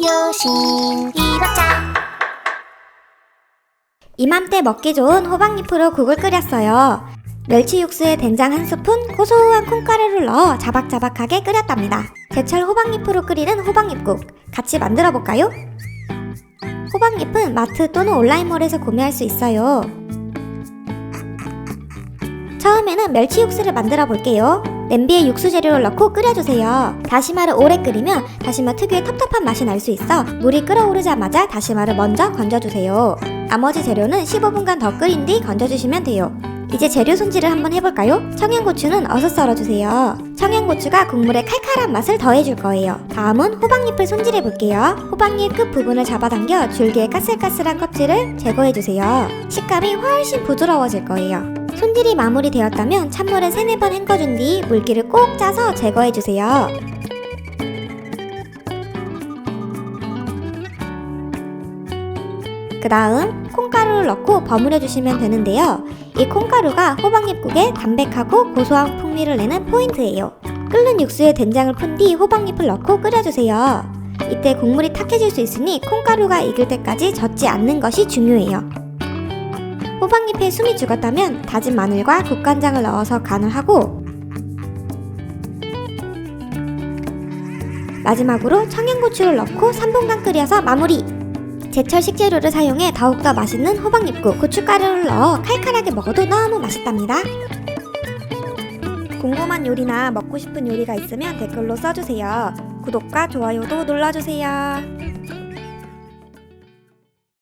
요신 이박자 이맘때 먹기 좋은 호박잎으로 국을 끓였어요. 멸치 육수에 된장 한 스푼, 고소한 콩가루를 넣어 자박자박하게 끓였답니다. 제철 호박잎으로 끓이는 호박잎국 같이 만들어 볼까요? 호박잎은 마트 또는 온라인몰에서 구매할 수 있어요. 처음에는 멸치 육수를 만들어 볼게요. 냄비에 육수 재료를 넣고 끓여주세요. 다시마를 오래 끓이면 다시마 특유의 텁텁한 맛이 날 수 있어 물이 끓어오르자마자 다시마를 먼저 건져주세요. 나머지 재료는 15분간 더 끓인 뒤 건져주시면 돼요. 이제 재료 손질을 한번 해볼까요? 청양고추는 어슷 썰어주세요. 청양고추가 국물에 칼칼한 맛을 더해줄 거예요. 다음은 호박잎을 손질해 볼게요. 호박잎 끝 부분을 잡아당겨 줄기의 까슬까슬한 껍질을 제거해주세요. 식감이 훨씬 부드러워질 거예요. 손질이 마무리되었다면 찬물에 3, 4번 헹궈준 뒤 물기를 꼭 짜서 제거해주세요. 그 다음 콩가루를 넣고 버무려 주시면 되는데요. 이 콩가루가 호박잎국에 담백하고 고소한 풍미를 내는 포인트예요. 끓는 육수에 된장을 푼 뒤 호박잎을 넣고 끓여주세요. 이때 국물이 탁해질 수 있으니 콩가루가 익을 때까지 젓지 않는 것이 중요해요. 호박잎에 숨이 죽었다면 다진 마늘과 국간장을 넣어서 간을 하고 마지막으로 청양고추를 넣고 3분간 끓여서 마무리! 제철 식재료를 사용해 더욱더 맛있는 호박잎국, 고춧가루를 넣어 칼칼하게 먹어도 너무 맛있답니다. 궁금한 요리나 먹고 싶은 요리가 있으면 댓글로 써주세요. 구독과 좋아요도 눌러주세요.